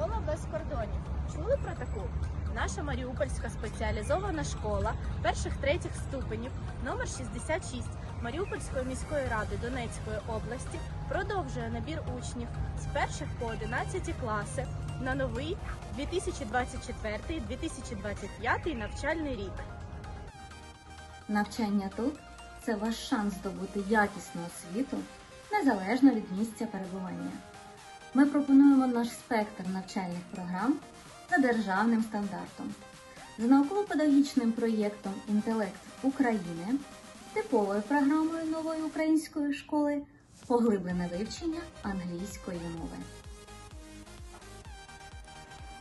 без кордонів. Чули про таку? Наша Маріупольська спеціалізована школа перших третіх ступенів номер 66 Маріупольської міської ради Донецької області продовжує набір учнів з перших по 11 класи на новий 2024-2025 навчальний рік. Навчання тут це ваш шанс здобути якісну освіту незалежно від місця перебування. Ми пропонуємо наш спектр навчальних програм за державним стандартом, з науково-педагогічним проєктом Інтелект України, типовою програмою нової української школи, поглиблене вивчення англійської мови.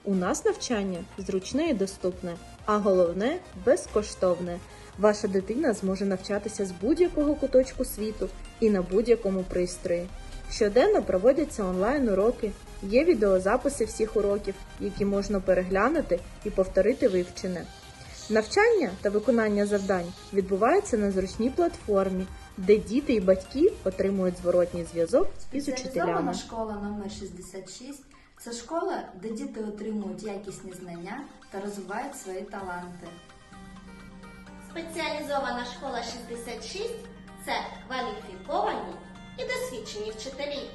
У нас навчання зручне і доступне, а головне безкоштовне. Ваша дитина зможе навчатися з будь-якого куточку світу і на будь-якому пристрої. Щоденно проводяться онлайн уроки, є відеозаписи всіх уроків, які можна переглянути і повторити вивчене. Навчання та виконання завдань відбувається на зручній платформі, де діти і батьки отримують зворотній зв'язок із учителями. школа номер 66 це школа, де діти отримують якісні знання та розвивають свої таланти. Спеціалізована школа 66 це кваліфіковані і досвідчені вчителі.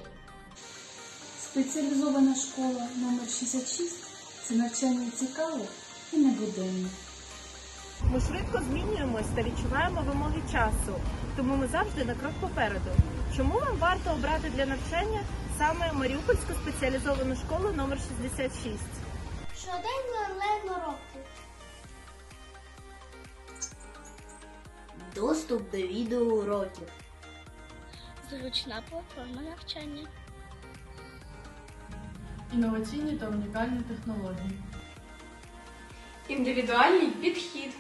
Спеціалізована школа номер 66 це навчання цікаве і небуденне. Ми швидко змінюємось та відчуваємо вимоги часу, тому ми завжди на крок попереду. Чому вам варто обрати для навчання саме Маріупольську спеціалізовану школу номер 66? Щоденні онлайн уроки. Доступ до відеоуроків. Зручна платформа навчання. інноваційні та унікальні технології. Індивідуальний підхід.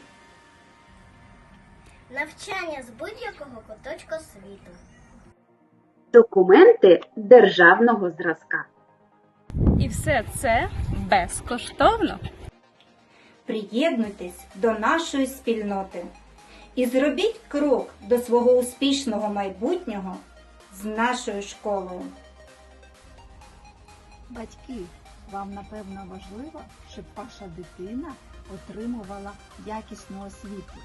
Навчання з будь-якого куточка світу. Документи державного зразка. І все це безкоштовно. Приєднуйтесь до нашої спільноти і зробіть крок до свого успішного майбутнього з нашою школою. Батьки, вам напевно важливо, щоб ваша дитина отримувала якісну освіту.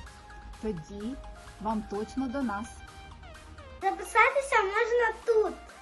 Тоді вам точно до нас. Записатися можна тут.